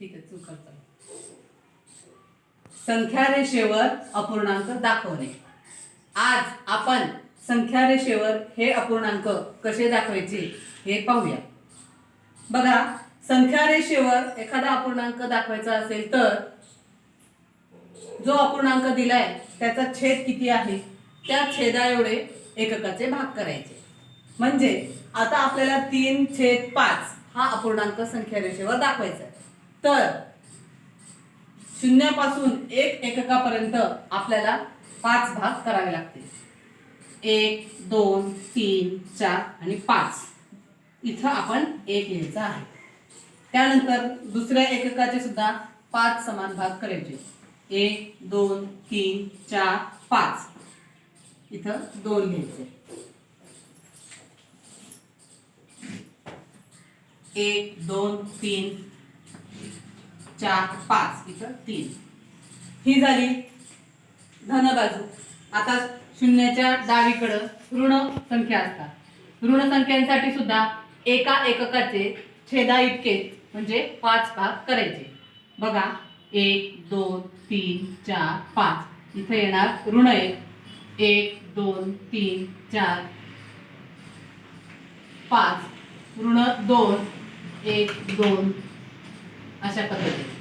ठीक आहे चुकत संख्या रेषेवर अपूर्णांक दाखवणे. आज आपण संख्या रेषेवर हे अपूर्णांक कसे दाखवायचे हे पाहूया. बघा संख्या रेषेवर एखादा अपूर्णांक दाखवायचा असेल तर जो अपूर्णांक दिलाय त्याचा छेद किती आहे? त्या छेदा एवढे एककाचे भाग करायचे. म्हणजे आता आपल्याला तीन छेद पाच हा अपूर्णांक संख्या रेषेवर दाखवायचा आहे. तर शून्यापासून एक एककापर्यंत आपल्याला पाच भाग करावे लागतील. एक दोन तीन चार आणि पाच. इथं आपण एक लिहायचा आहे. त्यानंतर दुसऱ्या एककाचे सुद्धा पाच समान भाग करायचे. एक दोन तीन चार पाच. इथं दोन लिहायचे एक दोन तीन चार पाच इथं तीन. ही झाली धन बाजू आता शून्याच्या डावीकडं ऋण संख्या असतात. ऋण संख्यांसाठी सुद्धा एका एककाचे छेदा इतके म्हणजे पाच भाग करायचे. बघा एक दोन तीन चार पाच. इथं येणार ऋण एक. एक दोन तीन चार. पाच. ऋण दोन. एक दोन अशा पद्धतीने.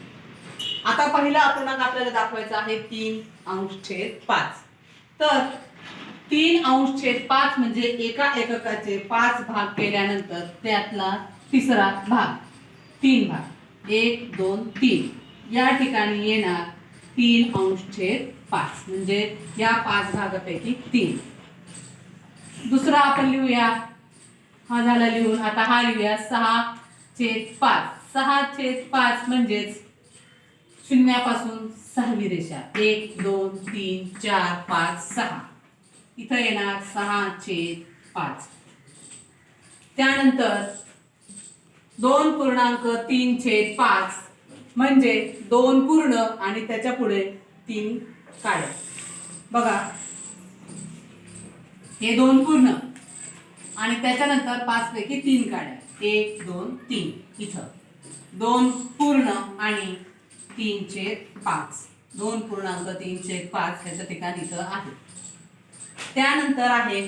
आता पहिला अपूर्णांक आपल्याला दाखवायचा आहे तीन अंश छेद पाच. तर तीन अंश छेद पाच म्हणजे एका एककाचे पाच भाग केल्यानंतर त्यातला तिसरा भाग तीन भाग. एक दोन तीन. या ठिकाणी येणार तीन अंश छेद पाच म्हणजे या पाच भागापैकी तीन. दुसरा आपण लिहूया. हा झाला लिहून. आता हा लिहूया. सहा छेद पाच. सहा छेद पाच म्हणजेच शून्यापासून सहावी रेषा. एक दोन तीन चार पाच सहा. इथं येणार सहा छेद पाच. त्यानंतर दोन पूर्णांक तीन छेद पाच म्हणजे दोन पूर्ण आणि त्याच्या पुढे तीन काढे बघा हे दोन पूर्ण आणि त्याच्यानंतर पाच पैकी तीन काढ्या एक दोन तीन. इथं. दोन पूर्ण आणि तीन छेद पाच. दोन पूर्णांक तीन छेद पाच ह्याच्या ठिकाणी इथं आहे. त्यानंतर आहे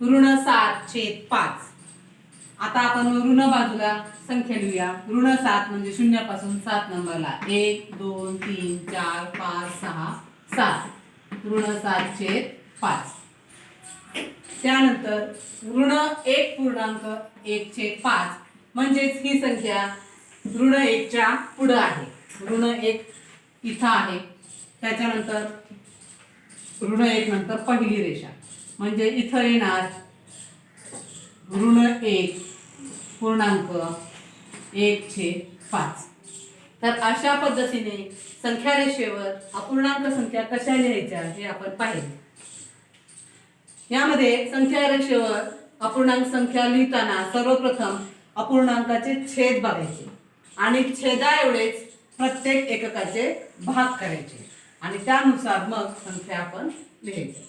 ऋण सात छेद पाच. आता आपण ऋण बाजूला संख्या लिहूया. ऋण सात म्हणजे शून्यापासून सात नंबरला. एक दोन तीन चार पाच सहा सात. ऋण सात छेद पाच. त्यानंतर ऋण एक पूर्णांक एक छेद पाच. म्हणजेच ही संख्या ऋण एकच्या पुढं आहे. ऋण एक इथं आहे. त्याच्यानंतर ऋण एक नंतर पहिली रेषा. म्हणजे इथं येणार ऋण एक पूर्णांक एक छे पाच. तर अशा पद्धतीने संख्या रेषेवर अपूर्णांक संख्या कशा लिहायच्या हे आपण पाहिले. यामध्ये संख्या रेषेवर अपूर्णांक संख्या लिहिताना सर्वप्रथम अपूर्णांकाचे छेद बघायचे. आणि छेदा एवढेच प्रत्येक एककाचे भाग करायचे. आणि त्यानुसार मग संख्या आपण लिहायची.